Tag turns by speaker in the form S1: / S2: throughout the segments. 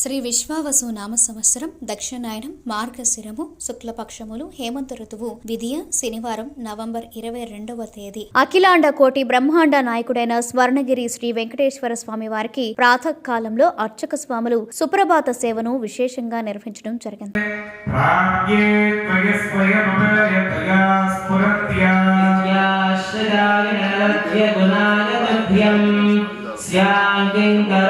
S1: శ్రీ విశ్వావసు నామ సంవత్సరం దక్షిణాయనం మార్గశిరము శుక్లపక్షములు హేమంత ఋతువు విధియ శనివారం నవంబర్ ఇరవై రెండవ తేదీ. అఖిలాండ కోటి బ్రహ్మాండ నాయకుడైన స్వర్ణగిరి శ్రీ వెంకటేశ్వర స్వామి వారికి ప్రాతకాలంలో అర్చక స్వాములు సుప్రభాత సేవను విశేషంగా నిర్వహించడం జరిగింది.
S2: స్యాంకింకర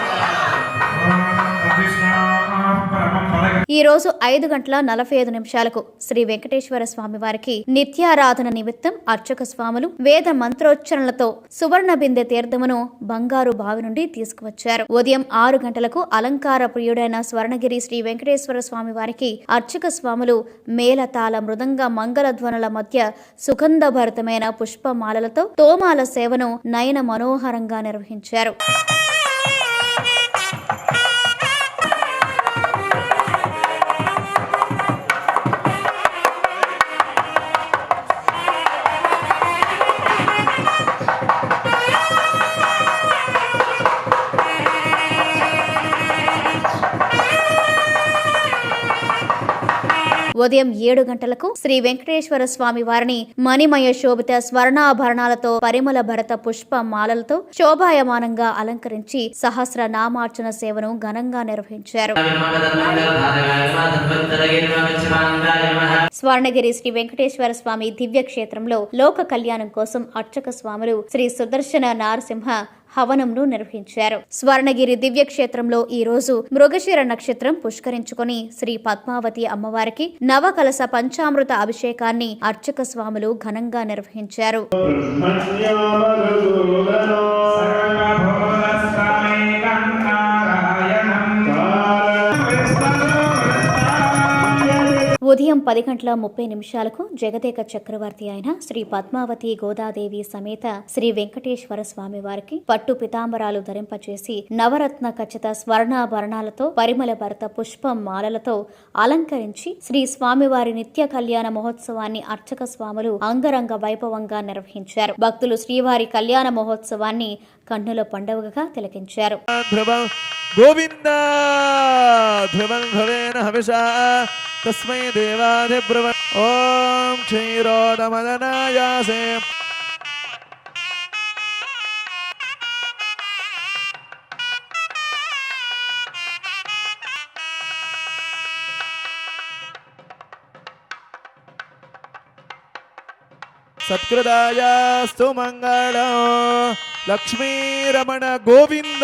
S1: ఈ రోజు ఐదు గంటల నలభై ఐదు నిమిషాలకు శ్రీ వెంకటేశ్వర స్వామి వారికి నిత్యారాధన నిమిత్తం అర్చక స్వాములు వేద మంత్రోచ్చరణలతో సువర్ణ బిందె తీర్థమును బంగారు బావి నుండి తీసుకువచ్చారు. ఉదయం ఆరు గంటలకు అలంకార ప్రియుడైన స్వర్ణగిరి శ్రీ వెంకటేశ్వర స్వామి వారికి అర్చక స్వాములు మేళతాళ మృదంగ మంగళ ధ్వనుల మధ్య సుగంధభరితమైన పుష్పమాలలతో తోమాల సేవను నయన మనోహరంగా నిర్వహించారు. ఉదయం ఏడు గంటలకు శ్రీ వెంకటేశ్వర స్వామి వారిని మణిమయ శోభిత స్వర్ణాభరణాలతో పరిమళ భరత పుష్ప మాలలతో శోభాయమానంగా అలంకరించి సహస్ర నామార్చన సేవను ఘనంగా నిర్వహించారు. స్వర్ణగిరి శ్రీ వెంకటేశ్వర స్వామి దివ్య క్షేత్రంలో లోక కళ్యాణం కోసం అర్చక స్వాములు శ్రీ సుదర్శన నారసింహ హవనంను నిర్వహించారు. స్వర్ణగిరి దివ్య క్షేత్రంలో ఈ రోజు మృగశిర నక్షత్రం పుష్కరించుకొని శ్రీ పద్మావతి అమ్మవారికి నవకలస పంచామృత అభిషేకాన్ని అర్చక స్వాములు ఘనంగా నిర్వహించారు. ఉదయం పది గంటల ముప్పై నిమిషాలకు జగదేక చక్రవర్తి అయిన శ్రీ పద్మావతి గోదాదేవి సమేత శ్రీ వెంకటేశ్వర స్వామి వారికి పట్టు పితాంబరాలు ధరింపచేసి నవరత్న ఖచ్చిత స్వర్ణాభరణాలతో పరిమళ భరత పుష్పం మాలలతో అలంకరించి శ్రీ స్వామివారి నిత్య కళ్యాణ మహోత్సవాన్ని అర్చక స్వాములు అంగరంగ వైభవంగా నిర్వహించారు. భక్తులు శ్రీవారి కళ్యాణ మహోత్సవాన్ని కన్నుల పండుగగా తిలకించారు.
S3: గోవిందా! ध्रुवन्धुवेन हविषा तस्मै देवाधिब्रुवन्। ॐ क्षीरोदमदनायासे। सत्कृदायास्तु मङ्गल लक्ष्मीरमण गोविन्द